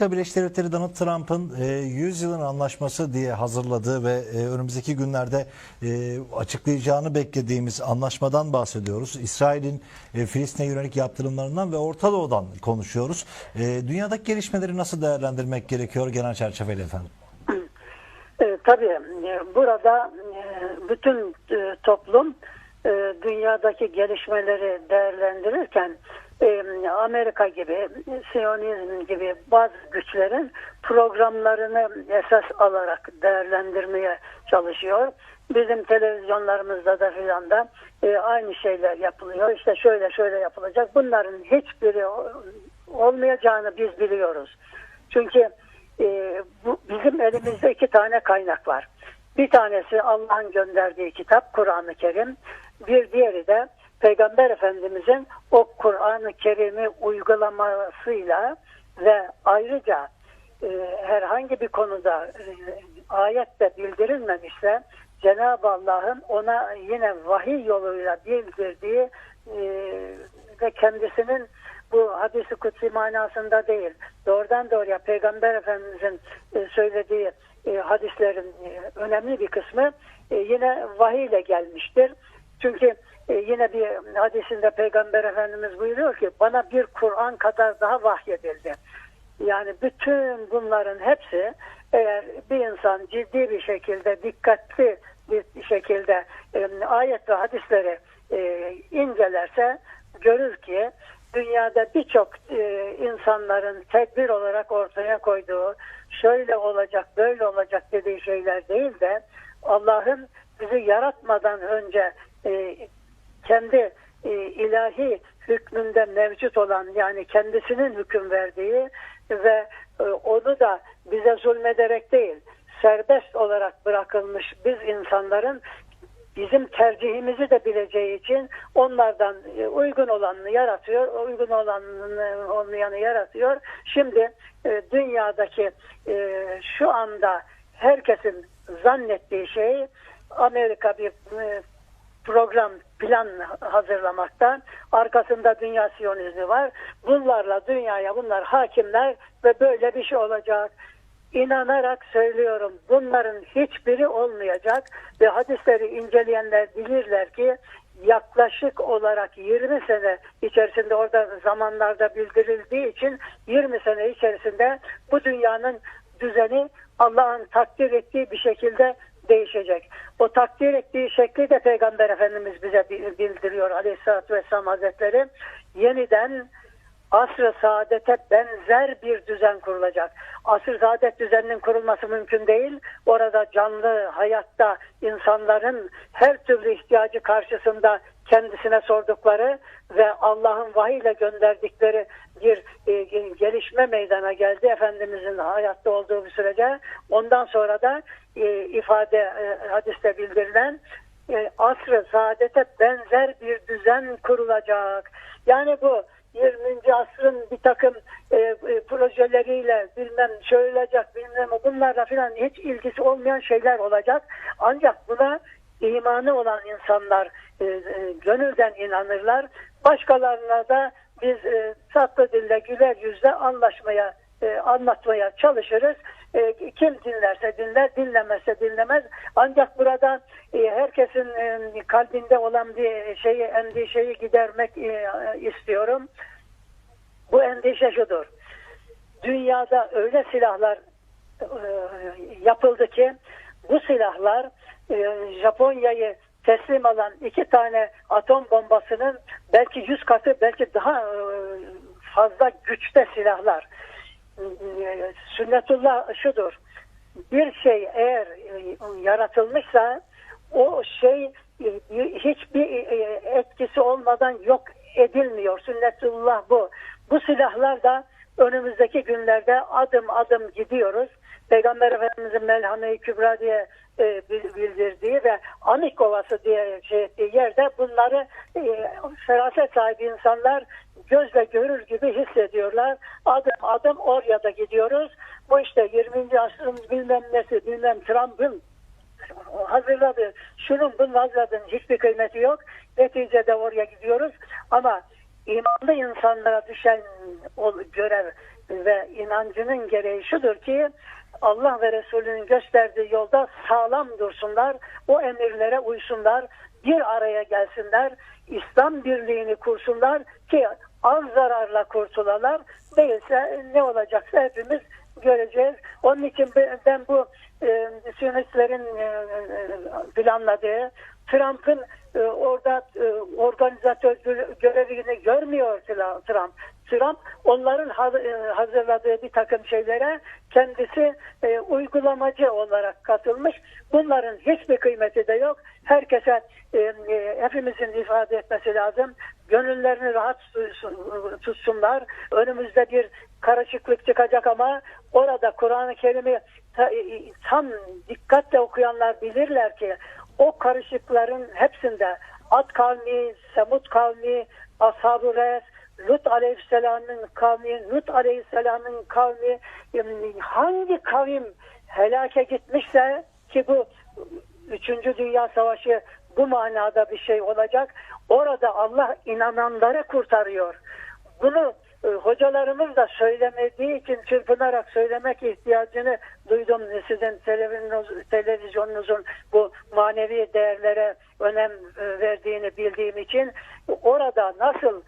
Amerika Birleşik Devletleri Donald Trump'ın e, 100 yılın anlaşması diye hazırladığı ve e, önümüzdeki günlerde e, açıklayacağını beklediğimiz anlaşmadan bahsediyoruz. İsrail'in e, Filistin'e yönelik yaptırımlarından ve Orta Doğu'dan konuşuyoruz. E, dünyadaki gelişmeleri nasıl değerlendirmek gerekiyor genel çerçeveyle efendim? E, tabii e, burada e, bütün e, toplum e, dünyadaki gelişmeleri değerlendirirken e, Amerika gibi, Siyonizm gibi bazı güçlerin programlarını esas alarak değerlendirmeye çalışıyor. Bizim televizyonlarımızda da filan da e, aynı şeyler yapılıyor. İşte şöyle şöyle yapılacak. Bunların hiçbiri olmayacağını biz biliyoruz. Çünkü bu, bizim elimizde iki tane kaynak var. Bir tanesi Allah'ın gönderdiği kitap Kur'an-ı Kerim. Bir diğeri de Peygamber Efendimizin o Kur'an-ı Kerim'i uygulamasıyla ve ayrıca e, herhangi bir konuda e, ayette bildirilmemişse Cenab-ı Allah'ın ona yine vahiy yoluyla bildirdiği e, ve kendisinin bu hadisi kutsi manasında değil doğrudan doğruya Peygamber Efendimizin e, söylediği e, hadislerin e, önemli bir kısmı e, yine vahiy ile gelmiştir. Çünkü e, yine bir hadisinde Peygamber Efendimiz buyuruyor ki bana bir Kur'an kadar daha vahyedildi. Yani bütün bunların hepsi eğer bir insan ciddi bir şekilde dikkatli bir şekilde e, ayet ve hadisleri e, incelerse görür ki dünyada birçok e, insanların tedbir olarak ortaya koyduğu şöyle olacak böyle olacak dediği şeyler değil de Allah'ın bizi yaratmadan önce e, kendi e, ilahi hükmünde mevcut olan yani kendisinin hüküm verdiği ve e, onu da bize zulmederek değil serbest olarak bırakılmış biz insanların bizim tercihimizi de bileceği için onlardan uygun olanını yaratıyor, uygun olanını olmayanı yaratıyor. Şimdi dünyadaki şu anda herkesin zannettiği şey Amerika bir program plan hazırlamakta. Arkasında dünya siyonizmi var. Bunlarla dünyaya bunlar hakimler ve böyle bir şey olacak. İnanarak söylüyorum bunların hiçbiri olmayacak ve hadisleri inceleyenler bilirler ki yaklaşık olarak 20 sene içerisinde orada zamanlarda bildirildiği için 20 sene içerisinde bu dünyanın düzeni Allah'ın takdir ettiği bir şekilde değişecek. O takdir ettiği şekli de Peygamber Efendimiz bize bildiriyor Aleyhisselatü Vesselam Hazretleri. Yeniden asr-ı saadete benzer bir düzen kurulacak. Asr-ı saadet düzeninin kurulması mümkün değil. Orada canlı hayatta insanların her türlü ihtiyacı karşısında kendisine sordukları ve Allah'ın vahiy ile gönderdikleri bir e, gelişme meydana geldi Efendimizin hayatta olduğu bir sürece. Ondan sonra da e, ifade e, hadiste bildirilen e, asr-ı saadete benzer bir düzen kurulacak. Yani bu 20. asrın bir takım e, e, projeleriyle bilmem şöyle olacak bilmem bunlarla filan hiç ilgisi olmayan şeyler olacak. Ancak buna imanı olan insanlar e, e, gönülden inanırlar. Başkalarına da biz e, tatlı dille güler yüzle anlaşmaya e, anlatmaya çalışırız. E, kim dinlerse dinler, dinlemezse dinlemez. Ancak burada e, herkesin e, kalbinde olan bir şeyi, endişeyi gidermek e, istiyorum. Bu endişe şudur. Dünyada öyle silahlar e, yapıldı ki bu silahlar Japonya'yı teslim alan iki tane atom bombasının belki yüz katı belki daha e, fazla güçte silahlar. E, Sünnetullah şudur. Bir şey eğer e, yaratılmışsa o şey e, hiçbir e, etkisi olmadan yok edilmiyor. Sünnetullah bu. Bu silahlar da önümüzdeki günlerde adım adım gidiyoruz. Peygamber Efendimizin Melhame-i Kübra diye e, bildirdiği ve Anik Ovası diye şey ettiği yerde bunları e, feraset sahibi insanlar gözle görür gibi hissediyorlar. Adım adım oraya da gidiyoruz. Bu işte 20. asrın bilmem nesi bilmem Trump'ın hazırladı. Şunun bunun hazırladığının hiçbir kıymeti yok. Neticede oraya gidiyoruz. Ama imanlı insanlara düşen görev ve inancının gereği şudur ki Allah ve Resulünün gösterdiği yolda sağlam dursunlar, o emirlere uysunlar, bir araya gelsinler, İslam birliğini kursunlar ki az zararla kurtulalar. Değilse ne olacaksa hepimiz göreceğiz. Onun için ben bu e, Siyonistlerin e, e, planladığı Trump'ın e, orada e, organizatör gö- görevini görmüyor Trump. Trump onların e, hazırladığı bir takım şeylere kendisi e, uygulamacı olarak katılmış. Bunların hiçbir kıymeti de yok. Herkese e, e, hepimizin ifade etmesi lazım. Gönüllerini rahat tutsun- tutsunlar. Önümüzde bir karışıklık çıkacak ama orada Kur'an-ı Kerim'i ta- tam dikkatle okuyanlar bilirler ki o karışıkların hepsinde Ad kavmi, Semud kavmi, Ashab-ı Res, Lut Aleyhisselam'ın kavmi, Lut Aleyhisselam'ın kavmi hangi kavim helake gitmişse ki bu Üçüncü Dünya Savaşı bu manada bir şey olacak. Orada Allah inananları kurtarıyor. Bunu e, hocalarımız da söylemediği için çırpınarak söylemek ihtiyacını duydum sizin televizyonunuz- televizyonunuzun bu manevi değerlere önem e, verdiğini bildiğim için orada nasıl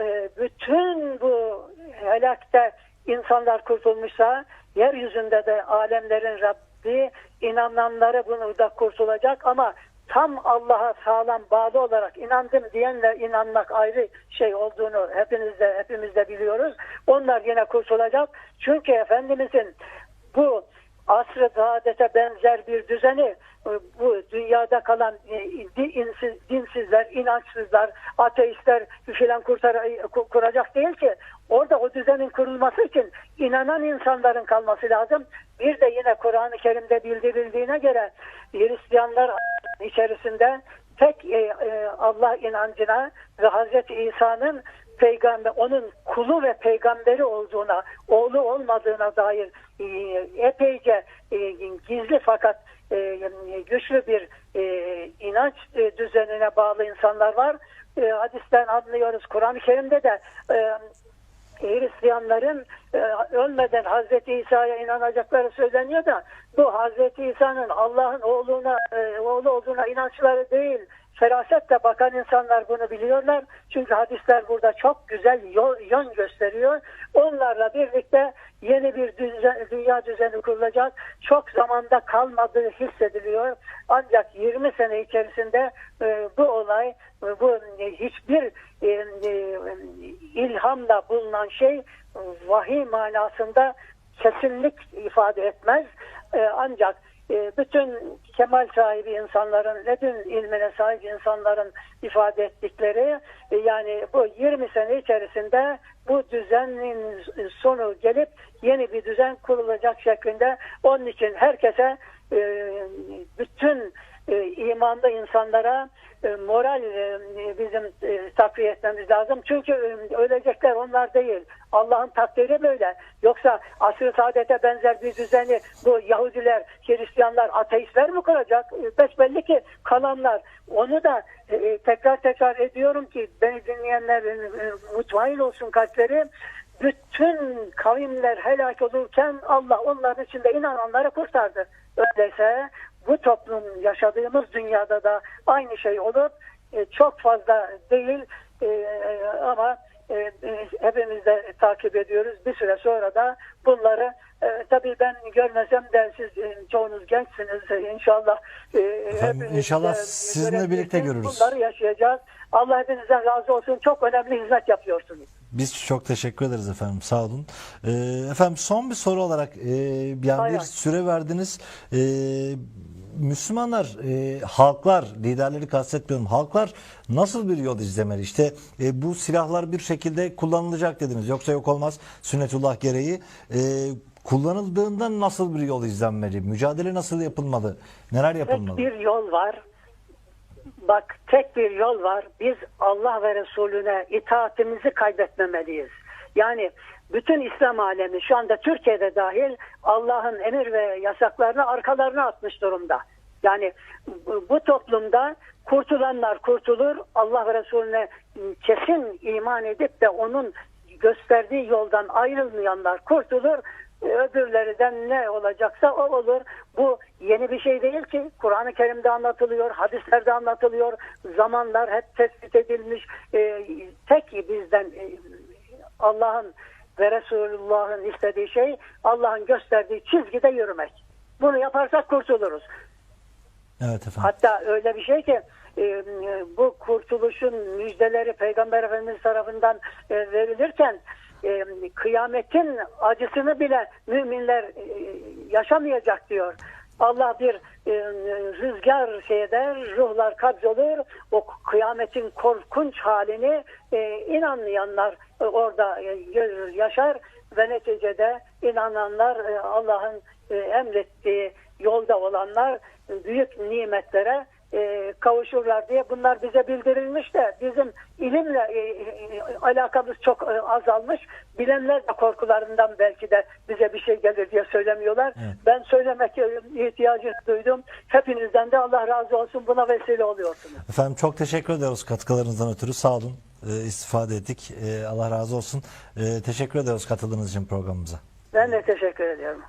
e, bütün bu helakte insanlar kurtulmuşsa yeryüzünde de alemlerin Rabbi inananları bunu da kurtulacak ama tam Allah'a sağlam bağlı olarak inandım diyenle inanmak ayrı şey olduğunu hepiniz de hepimiz de biliyoruz. Onlar yine kurtulacak. Çünkü Efendimizin bu asr-ı benzer bir düzeni e, bu dünyada kalan e, di- insiz- dinsizler, inançsızlar, ateistler filan kuracak değil ki. Orada o düzenin kurulması için inanan insanların kalması lazım. Bir de yine Kur'an-ı Kerim'de bildirildiğine göre Hristiyanlar içerisinde tek e, Allah inancına ve Hazreti İsa'nın peygamber onun kulu ve peygamberi olduğuna, oğlu olmadığına dair e, epeyce e, gizli fakat e, güçlü bir inanç düzenine bağlı insanlar var. Hadisten anlıyoruz. Kur'an-ı Kerim'de de e, Hristiyanların ölmeden Hazreti İsa'ya inanacakları söyleniyor da bu Hazreti İsa'nın Allah'ın oğluna e, oğlu olduğuna inançları değil. Ferasetle bakan insanlar bunu biliyorlar. Çünkü hadisler burada çok güzel yön gösteriyor. Onlarla birlikte yeni bir düzen, dünya düzeni kurulacak. Çok zamanda kalmadığı hissediliyor. Ancak 20 sene içerisinde e, bu olay, e, bu e, hiçbir e, e, ilhamla bulunan şey vahiy manasında kesinlik ifade etmez. E, ancak bütün kemal sahibi insanların, ledün ilmine sahip insanların ifade ettikleri e, yani bu 20 sene içerisinde bu düzenin sonu gelip yeni bir düzen kurulacak şeklinde onun için herkese e, bütün e, imanlı insanlara e, moral e, bizim e, takviye etmemiz lazım. Çünkü e, ölecekler onlar değil. Allah'ın takdiri böyle. Yoksa asr-ı saadete benzer bir düzeni bu Yahudiler, Hristiyanlar, ateistler mi kuracak? Besbelli ki kalanlar. Onu da tekrar tekrar ediyorum ki beni dinleyenler e, e, mutmain olsun kalpleri. Bütün kavimler helak olurken Allah onların içinde inananları kurtardı. Öyleyse bu toplum yaşadığımız dünyada da aynı şey olur. E, çok fazla değil e, ama e, e, hepimiz de takip ediyoruz. Bir süre sonra da bunları e, tabii ben görmesem de siz e, çoğunuz gençsiniz e, inşallah. E, hepiniz inşallah de sizinle birlikte görürüz. Bunları yaşayacağız. Allah hepinizden razı olsun. Çok önemli hizmet yapıyorsunuz. Biz çok teşekkür ederiz efendim. Sağ olun. Ee, efendim son bir soru olarak e, yani bir süre verdiniz. Ee, Müslümanlar, e, halklar, liderleri kastetmiyorum. Halklar nasıl bir yol izlemeli? İşte e, bu silahlar bir şekilde kullanılacak dediniz. Yoksa yok olmaz sünnetullah gereği. E, kullanıldığında nasıl bir yol izlenmeli? Mücadele nasıl yapılmalı? Neler yapılmalı? Tek bir yol var. Bak tek bir yol var. Biz Allah ve Resulüne itaatimizi kaybetmemeliyiz. Yani bütün İslam alemi şu anda Türkiye'de dahil Allah'ın emir ve yasaklarını arkalarına atmış durumda. Yani bu, toplumda kurtulanlar kurtulur. Allah Resulüne kesin iman edip de onun gösterdiği yoldan ayrılmayanlar kurtulur. Öbürlerinden ne olacaksa o olur. Bu yeni bir şey değil ki. Kur'an-ı Kerim'de anlatılıyor, hadislerde anlatılıyor. Zamanlar hep tespit edilmiş. E, tek bizden e, Allah'ın ve Resulullah'ın istediği şey Allah'ın gösterdiği çizgide yürümek. Bunu yaparsak kurtuluruz. Evet efendim. Hatta öyle bir şey ki e, bu kurtuluşun müjdeleri Peygamber Efendimiz tarafından e, verilirken e, kıyametin acısını bile müminler yaşamayacak diyor. Allah bir e, rüzgar şey eder, ruhlar kabzolur. O kıyametin korkunç halini e, inanmayanlar e, orada e, görür, yaşar ve neticede inananlar e, Allah'ın e, emrettiği yolda olanlar büyük nimetlere e, kavuşurlar diye bunlar bize bildirilmiş de bizim ilimle e, e, alakamız çok e, azalmış. Bilenler de korkularından belki de bize bir şey gelir diye söylemiyorlar. Evet. Ben söylemek e, ihtiyacı duydum. Hepinizden de Allah razı olsun buna vesile oluyorsunuz. Efendim çok teşekkür ediyoruz katkılarınızdan ötürü. Sağ olun. E, istifade ettik. E, Allah razı olsun. E, teşekkür ediyoruz katıldığınız için programımıza. Ben de teşekkür ediyorum.